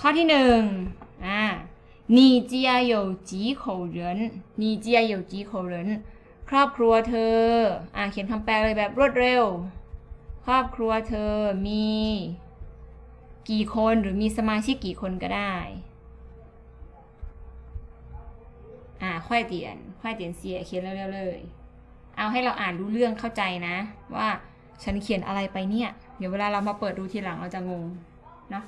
ข้อที่หนึ่งอ่า你家有几口人你家有几口人ครอบครัวเธอ อ่าเขียนคำแปลเลยแบบรวดเร็ว ครอบครัวเธอมี กี่คนหรือมีสมาชิกกี่คนก็ได้ อ่าค่อยเตียนค่อยเตียนเสียเขียนเร็วๆเลย เอาให้เราอ่านรู้เรื่องเข้าใจนะ ว่าฉันเขียนอะไรไปเนี่ย เดี๋ยวเวลาเรามาเปิดดูทีหลังเราจะงงเนาะ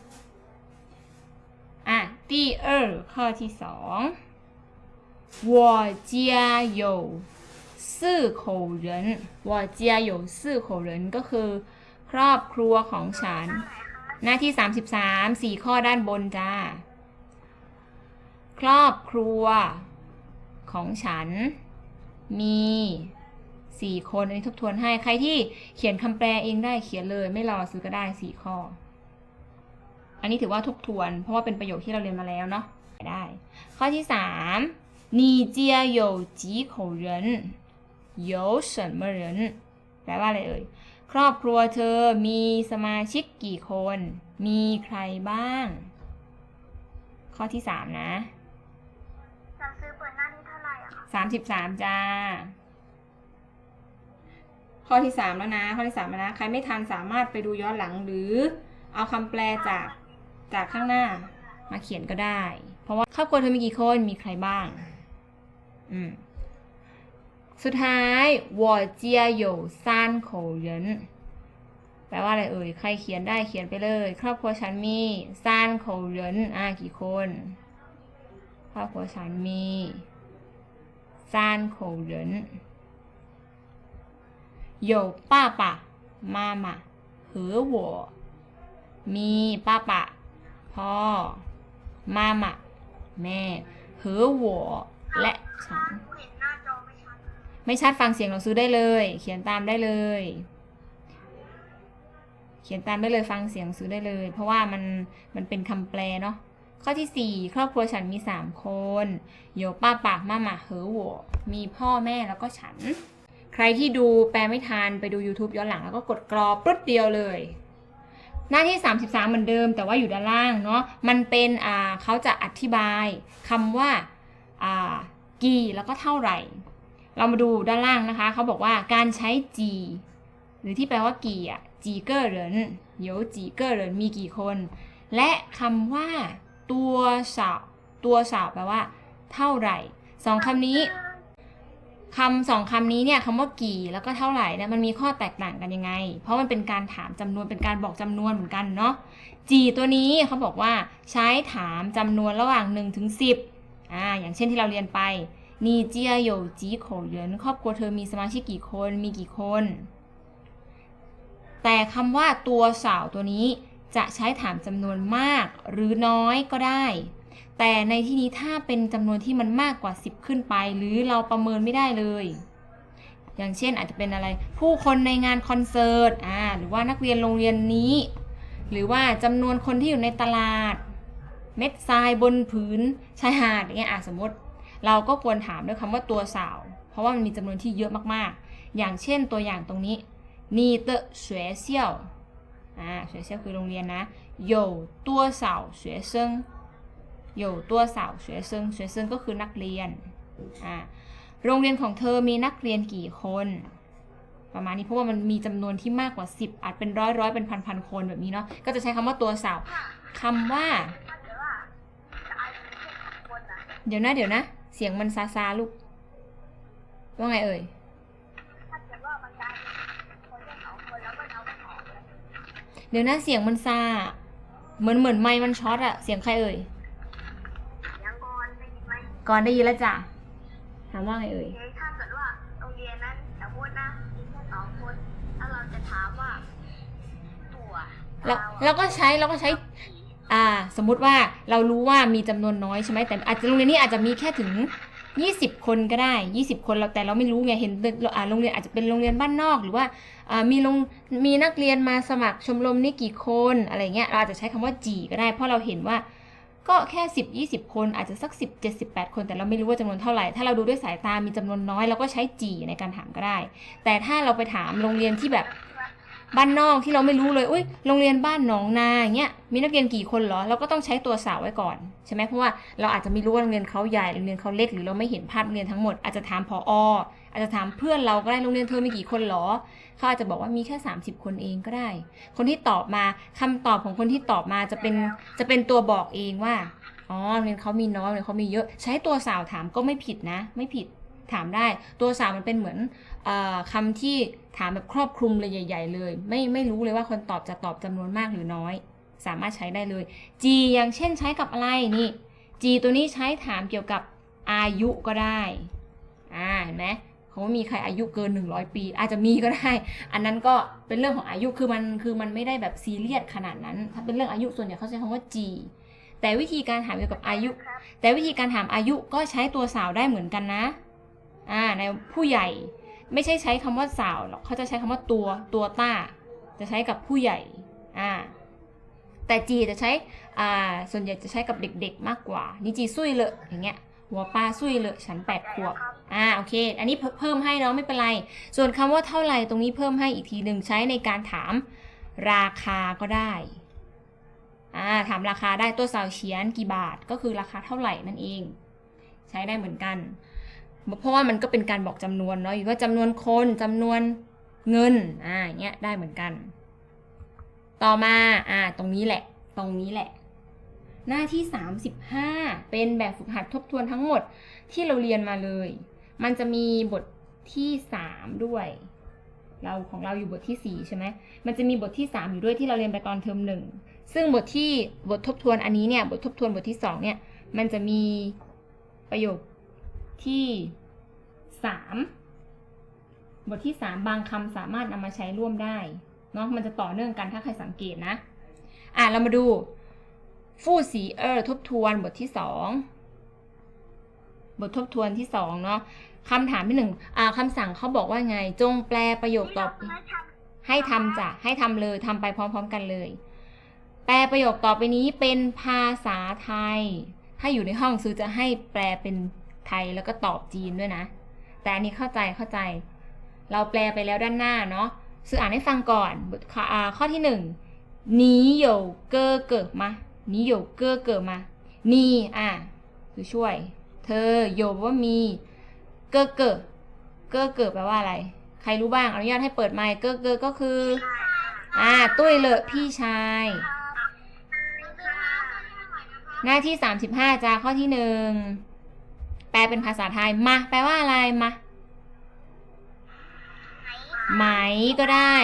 อ่ะ第二ข้อที่สอง我家有四口人我家有四口人ก็คือ ครอบครัวของฉัน หน้าที่ 33 4 ข้อด้านบนจ้า ครอบครัวของฉัน มีสี่คนอันนี้ทบทวนให้ใครที่เขียนคำแปลเองได้เขียนเลย ไม่รอซื้อก็ได้สี่ข้อ อั นนี้ถือว่าทบทวน เพราะว่าเป็นประโยคที่เราเรียนมาแล้วเนาะได้ ข้อที่สาม你家有几口人有什么人แปลว่าอะไรเอ่ย ครอบครัวเธอมีสมาชิกกี่คน มีใครบ้าง ข้อที่สามนะ หนังสือเปิดหน้าที่เท่าไหร่อะคะ สามสิบสามจ้า ข้อที่สามแล้วนะ ข้อที่สามแล้วนะ ใครไม่ทันสามารถไปดูย้อนหลังหรือ เอาคำแปลจาก จากข้างหน้ามาเขียนก็ได้ เพราะว่าครอบครัวเธอมีกี่คนมีใครบ้าง อืม สุดท้ายวัวเจียโยซานโขเยิแปลว่าอะไรเอ่ย ใครเขียนได้เขียนไปเลย ครอบครัวฉันมีซานโขเยินอ่ากี่คน ครอบครัวฉันมีซานโขเยินโยป้าปะมามา和我มีป้าปะ พ่อ มาม่าแม่和我และฉันหนูเห็นหน้าจอไม่ชัดไม่ชัดฟังเสียงเราซื้อได้เลย เขียนตามได้เลย เขียนตามได้เลยฟังเสียงซื้อได้เลย เพราะว่ามันมันเป็นคำแปลเนาะข้อที่สี่ครอบครัวฉันมีสามคนโยป้าปากมาหมาเหอหัวมีพ่อแม่แล้วก็ฉัน ใครที่ดูแปลไม่ทันไปดู YouTube ย้อนหลังแล้วก็กดกรอปุ๊บเดียวเลย หน้าที่ 33 เหมือนเดิม แต่ว่าอยู่ด้านล่างเนาะมันเป็นอ่าเขาจะอธิบายคำว่าอ่ากี่แล้วก็เท่าไหร่ เรามาดูด้านล่างนะคะเขาบอกว่าการใช้จีหรือที่แปลว่ากี่อะจีเกอร์เหรินโยจีเกอร์เหรินมีกี่คน และคำว่าตัวสาวตัวสาวแปลว่า เท่าไหร่สองคำนี้ คำสองคำนี้เนี่ยคำว่ากี่แล้วก็เท่าไหร่เนี่ยมันมีข้อแตกต่างกันยังไง เพราะมันเป็นการถามจำนวนเป็นการบอกจำนวนเหมือนกันเนาะจีตัวนี้เขาบอกว่าใช้ถามจำนวนระหว่าง1ถึง10อ่าอย่างเช่นที่เราเรียนไปนีเจียโยจีโขเหรินครอบครัวเธอมีสมาชิกกี่คนมีกี่คน แต่คำว่าตัวสาวตัวนี้จะใช้ถามจำนวนมากหรือน้อยก็ได้ แต่ในที่นี้ถ้าเป็นจำนวนที่มันมากกว่า 10 ขึ้นไป หรือเราประเมินไม่ได้เลย อย่างเช่นอาจจะเป็นอะไร ผู้คนในงานคอนเสิร์ตอ่าหรือว่านักเรียนโรงเรียนนี้ หรือว่าจำนวนคนที่อยู่ในตลาด เม็ดทรายบนผืนชายหาดอย่างเงี้ยอะสมมติ เราก็ควรถามด้วยคำว่าตัวสาว เพราะว่ามันมีจำนวนที่เยอะมากๆ อย่างเช่นตัวอย่างตรงนี้นีเตอเสวยเซี่ยวอ่าเสวยเซี่ยวคือโรงเรียนนะโยตัวสาวสวยเซิง 多少学生有多少学生学生ก็คือนักเรียนอ่าโรงเรียนของเธอมีนักเรียนกี่คน ประมาณนี้เพราะว่ามันมีจำนวนที่มากกว่า 10 อาจเป็นร้อยร้อยเป็นพันพันคนแบบนี้เนาะก็จะใช้คำว่าตัวสาวคำว่า ถ้าเกิดว่าจะอายุแค่สองคนนะ เดี๋ยวนะเดี๋ยวนะ เสียงมันซาซาลูก ว่าไงเอ่ย ถ้าเกิดว่ามันกลายเป็นคนแค่สองคนแล้วก็เอาไม่ออกเลย เดี๋ยวนะเสียงมันซา เหมือนเหมือนไมค์มันช็อตอะเสียงใครเอ่ย ก่อนได้ยินแล้วจ้ะถามว่าไงเอ่ยเอ๊ะถ้าเกิดว่าโรงเรียนนั้นสมมตินะมีแค่สองคนถ้าเราจะถามว่าตัวเราเราก็ใช้เราก็ใช้ อ่า สมมุติว่าเรารู้ว่ามีจำนวนน้อยใช่ไหมแต่อาจจะโรงเรียนนี้อาจจะมีแค่ถึง20คนก็ได้20คนเราแต่เราไม่รู้ไงเห็นอ่าโรงเรียนอาจจะเป็นโรงเรียนบ้านนอกหรือว่าอ่ามีโรงมีนักเรียนมาสมัครชมรมนี่กี่คนอะไรเงี้ยเราอาจจะใช้คำว่าจีก็ได้ เพราะเราเห็นว่า ก็แค่ 10 20 คนอาจจะสัก 10 7 8 คน แต่เราไม่รู้ว่าจำนวนเท่าไหร่ ถ้าเราดูด้วยสายตามีจำนวนน้อยเราก็ใช้จีในการถามก็ได้ แต่ถ้าเราไปถามโรงเรียนที่แบบ บ้านนอกที่เราไม่รู้เลยอุ้ยโรงเรียนบ้านหนองนาอย่างเงี้ยมีนักเรียนกี่คนเหรอ เราก็ต้องใช้ตัวสาวไว้ก่อนใช่ไหมเพราะว่าเราอาจจะไม่รู้ว่าโรงเรียนเขาใหญ่โรงเรียนเขาเล็กหรือเราไม่เห็นภาพโรงเรียนทั้งหมดอาจจะถามพอออาจจะถามเพื่อนเราก็ได้โรงเรียนเธอมีกี่คนเหรอเขาอาจจะบอกว่ามีแค่ 30 คนเองก็ได้ คนที่ตอบมาคำตอบของคนที่ตอบมาจะเป็นจะเป็นตัวบอกเองว่าอ๋อโรงเรียนเขามีน้อยโรงเรียนเขามีเยอะ ใช้ตัวสาวถามก็ไม่ผิดนะ ไม่ผิด ถามได้ ตัวสาวมันเป็นเหมือนเอ่อคำที่ถามแบบครอบคลุมเลยใหญ่ ๆ เลย ไม่ไม่รู้เลยว่าคนตอบจะตอบจำนวนมากหรือน้อย สามารถใช้ได้เลย G อย่างเช่นใช้กับอะไรนี่ G ตัวนี้ใช้ถามเกี่ยวกับอายุก็ได้อ่าเห็นไหมเขาว่ามีใครอายุเกิน 100 ปี อาจจะมีก็ได้ อันนั้นก็เป็นเรื่องของอายุคือมันคือมันไม่ได้แบบซีเรียสขนาดนั้น ถ้าเป็นเรื่องอายุส่วนใหญ่เขาใช้คำว่า G แต่วิธีการถามเกี่ยวกับอายุครับแต่วิธีการถามอายุก็ใช้ตัวสาวได้เหมือนกันนะ อ่าในผู้ใหญ่ไม่ใช่ใช้คำว่าสาวหรอกเขาจะใช้คำว่าตัวตัวต้า จะใช้กับผู้ใหญ่อ่าแต่จีจะใช้อ่าส่วนใหญ่จะใช้กับเด็กๆมากกว่า นี่จีซุยเลยอย่างเงี้ยหัวปลาซุยเลยฉันแปดขวบอ่าโอเค อันนี้เพิ่มเพิ่มให้เนาะไม่เป็นไร ส่วนคำว่าเท่าไหร่ตรงนี้เพิ่มให้อีกทีหนึ่งใช้ในการถามราคาก็ได้อ่าถามราคาได้ตัวสาวเฉียนกี่บาทก็คือราคาเท่าไหร่นั่นเอง ใช้ได้เหมือนกัน เพราะว่ามันก็เป็นการบอกจำนวนเนาะอยู่ว่าจำนวนคนจำนวนเงินอ่าเงี้ยได้เหมือนกัน ต่อมาอ่าตรงนี้แหละ ตรงนี้แหละ หน้าที่ 35 เป็นแบบฝึกหัดทบทวนทั้งหมดที่เราเรียนมาเลย มันจะมีบทที่ 3 ด้วย เราของเราอยู่บทที่ 4 ใช่ไหมมันจะมีบทที่ 3 อยู่ด้วยที่เราเรียนไปตอนเทอมหนึ่งซึ่งบทที่บททบทวนอันนี้เนี่ยบททบทวนบทที่ 2 เนี่ย มันจะมีประโยค ที่ 3 บทที่ 3 บางคำสามารถนำมาใช้ร่วมได้เนาะมันจะต่อเนื่องกันถ้าใครสังเกตนะ อะ เรามาดู ฟู่สีเออทบทวนบทที่ 2 บททบทวนที่ 2 เนาะคำถามที่หนึ่งอ่าคำสั่งเขาบอกว่าไง จงแปลประโยคตอบให้ทำจ้ะ ให้ทำเลยทำไปพร้อม ๆ กันเลย แปลประโยคต่อไปนี้เป็นภาษาไทย ถ้าอยู่ในห้องซื้อจะให้แปลเป็น ไทยแล้วก็ตอบจีนด้วยนะ แต่อันนี้เข้าใจเข้าใจ เราแปลไปแล้วด้านหน้าเนาะซื้ออ่านให้ฟังก่อนบทข้อข้อที่หนึ่งนีโยเกอเกิดมานีโยเกอเกิดมานีอะคือช่วย เธอโยว่ามีเกอเกิดเกอเกิดแปลว่าอะไร ใครรู้บ้างอนุญาตให้เปิดไมค์เกอเกิดก็คือ อ่าตุ้ยเลอะพี่ชาย หน้าที่35จ้าข้อที่หนึ่ง ลเป็นภาษาไทย มา แปลว่าอะไร มา ไหมก็ได้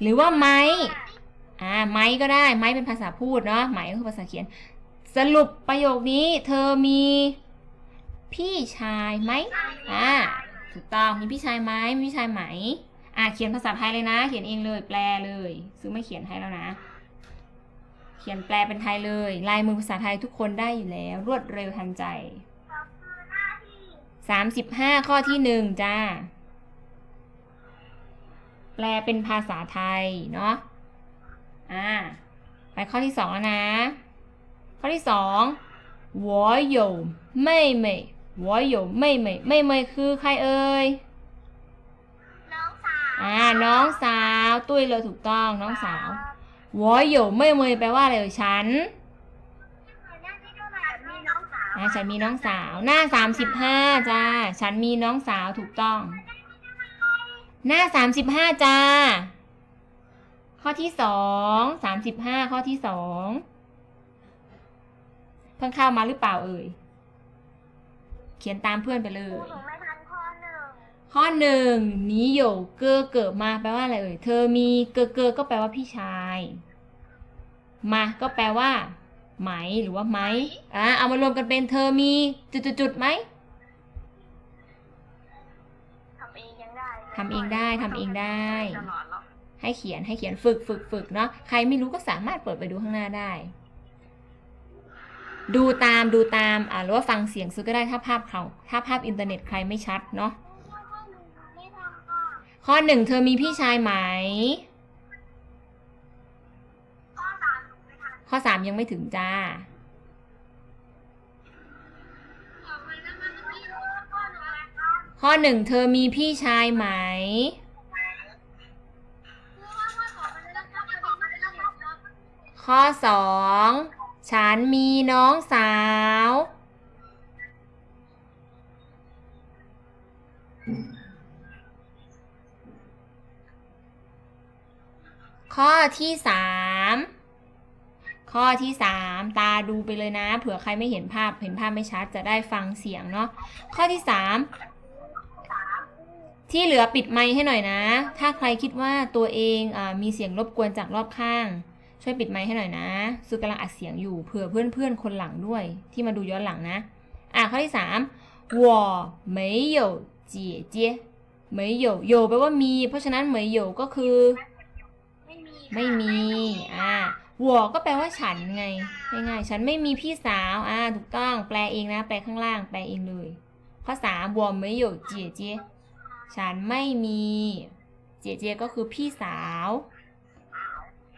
หรือว่าไม้อ่าไม้ก็ได้ ไม้เป็นภาษาพูดเนาะ ไหมก็คือภาษาเขียน สรุปประโยคนี้ เธอมี พี่ชายไหมอ่า ถูกต้อง มีพี่ชายไหมมีพี่ชายไหม อ่า เขียนภาษาไทยเลยนะ เขียนเองเลย แปลเลย ซื้อไม่เขียนให้แล้วนะเขียนแปลเป็นไทยเลย ลายมือภาษาไทยทุกคนได้อยู่แล้ว รวดเร็วทันใจ สามสิบห้าข้อที่หนึ่งจ้า แปลเป็นภาษาไทยเนาะ อ่า ไปข้อที่สองแล้วนะ ข้อที่สอง我有妹妹我有妹妹妹妹คือใครเอ่ย น้องสาว อ่า น้องสาว ตุ้ยเลยถูกต้อง น้องสาว我有妹妹แปลว่าอะไรเอ่ยฉัน มี น้องสาวอ่าฉันมีน้องสาว หน้าสามสิบห้าจ้า ฉันมีน้องสาวถูกต้อง หน้าสามสิบห้าจ้า ข้อที่สองสามสิบห้าข้อที่สองเพิ่งเข้ามาหรือเปล่าเอ่ย เขียนตามเพื่อนไปเลหนูยไม่ทันข้อหนึ่งข้อหนึ่งนี้โยเกอเกิดมาแปลว่าอะไรเอ่ย เธอมีเกอเกอก็แปลว่าพี่ชาย มาก็แปลว่า ไหมหรือว่าไหมอ่าเอามารวมกันเป็นเธอมีจุดๆๆไหมทำเองยังได้ทำเองได้ทำเองได้ตลอดหรอกให้เขียนให้เขียนฝึกฝึกฝึกเนาะใครไม่รู้ก็สามารถเปิดไปดูข้างหน้าได้ ดูตามดูตามอ่าหรือว่าฟังเสียงซื้อก็ได้ถ้าภาพเขาถ้าภาพอินเทอร์เน็ตใครไม่ชัดเนาะไม่ทำก็ข้อหนึ่งเธอมีพี่ชายไหม ข้อสามยังไม่ถึงจ้า ข้อหนึ่งเธอมีพี่ชายไหม ข้อสองฉันมีน้องสาว ข้อที่สาม ข้อที่สามตาดูไปเลยนะ เผื่อใครไม่เห็นภาพเห็นภาพไม่ชัดจะได้ฟังเสียงเนาะข้อที่สามที่เหลือปิดไมค์ให้หน่อยนะ ถ้าใครคิดว่าตัวเองอามีเสียงรบกวนจากรอบข้าง ช่วยปิดไมค์ให้หน่อยนะซูกำลังอัดเสียงอยู่เผื่อเพื่อนๆคนหลังด้วย ที่มาดูย้อนหลังนะ อ่ะข้อที่สาม我没有姐姐没有有แปลว่ามี เพราะฉะนั้น没有ก็คือ ไม่มีค่ะ ไม่มี อ่า 我ก็แปลว่าฉันไง ง่ายๆ ฉันไม่มีพี่สาว อ่า ถูกต้อง แปลเองนะ แปลข้างล่าง แปลเองเลย ข้อสาม我没有姐姐ฉันไม่มี เจเจก็คือพี่สาว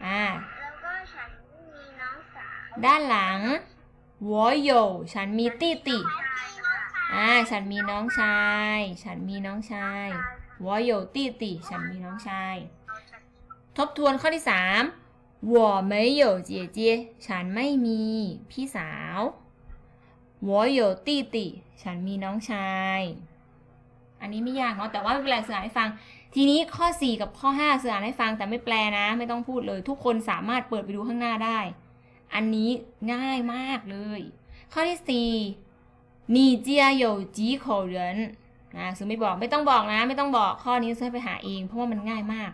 อ่า แล้วก็ฉันไม่มีน้องสาว ด้านหลัง我有ฉันมีตี้ติ ชายค่ะ อ่า ฉันมีน้องชาย ฉันมีน้องชาย我有弟弟ฉันมีน้องชาย ทบทวนข้อที่สาม 我没有姐姐ฉันไม่มีพี่สาว我有弟弟ฉันมีน้องชาย อันนี้ไม่ยากเนาะ แต่ว่าไม่เป็นไรเสืออ่านให้ฟัง ทีนี้ข้อ 4 กับข้อ 5 เสืออ่านให้ฟังแต่ไม่แปลนะ ไม่ต้องพูดเลย ทุกคนสามารถเปิดไปดูข้างหน้าได้ อันนี้ง่ายมากเลย ข้อที่ 4你家有几口人นะซึ่งไม่บอกไม่ต้องบอกนะ ไม่ต้องบอกข้อนี้ซื้อไปหาเอง เพราะว่ามันง่ายมาก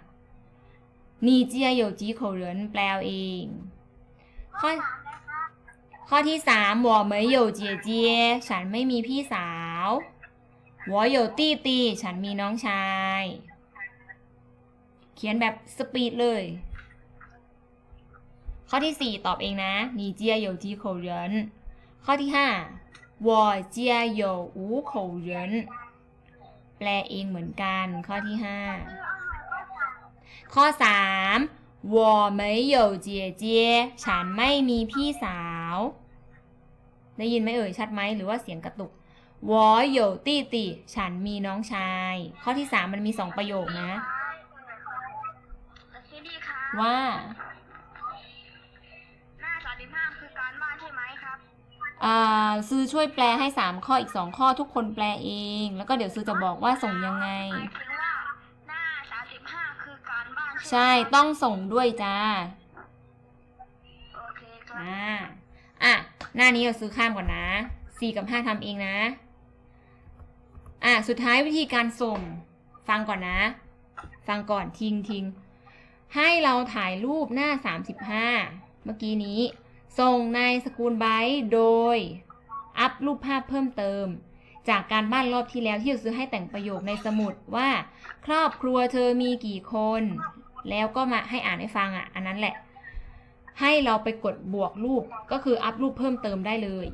你家有几口人แปลเอาเอง ข้อ ข้อที่สาม我没有姐姐ฉันไม่มีพี่สาว我有弟弟ฉันมีน้องชาย เขียนแบบสปีดเลย ข้อที่สี่ตอบเองนะ你家有几口人ข้อที่ห้า我家有五口人แปลเองเหมือนกัน ข้อที่ห้า ข้อสาม我没有姐姐ฉันไม่มีพี่สาว ได้ยินไหมเอ่ยชัดไหมหรือว่าเสียงกระตุก我有弟弟ฉันมีน้องชาย ข้อที่สามมันมีสองประโยคนะ พี่ดีคะ ว่า หน้าสามสิบห้าคือการบ้านใช่ไหมครับ อ่าซื้อช่วยแปลให้สามข้ออีกสองข้อทุกคนแปลเอง แล้วก็เดี๋ยวซื้อจะบอกว่าส่งยังไง ใช่ไหมต้องส่งด้วยจ้าโอเคครับอ่าอะ หน้านี้เราซื้อข้ามก่อนนะสี่กับห้าทำเองนะ อะ สุดท้ายวิธีการส่ง ฟังก่อนนะ ฟังก่อนทิ้งทิ้งให้เราถ่ายรูปหน้า 35 เมื่อกี้นี้ ส่งในสกูลไบต์โดย อัพรูปภาพเพิ่มเติม จากการบ้านรอบที่แล้วที่เราซื้อให้แต่งประโยคในสมุดว่า ครอบครัวเธอมีกี่คน แล้วก็มาให้อ่านให้ฟังอะ อันนั้นแหละ ให้เราไปกดบวกรูปก็คืออัพรูปเพิ่มเติมได้เลย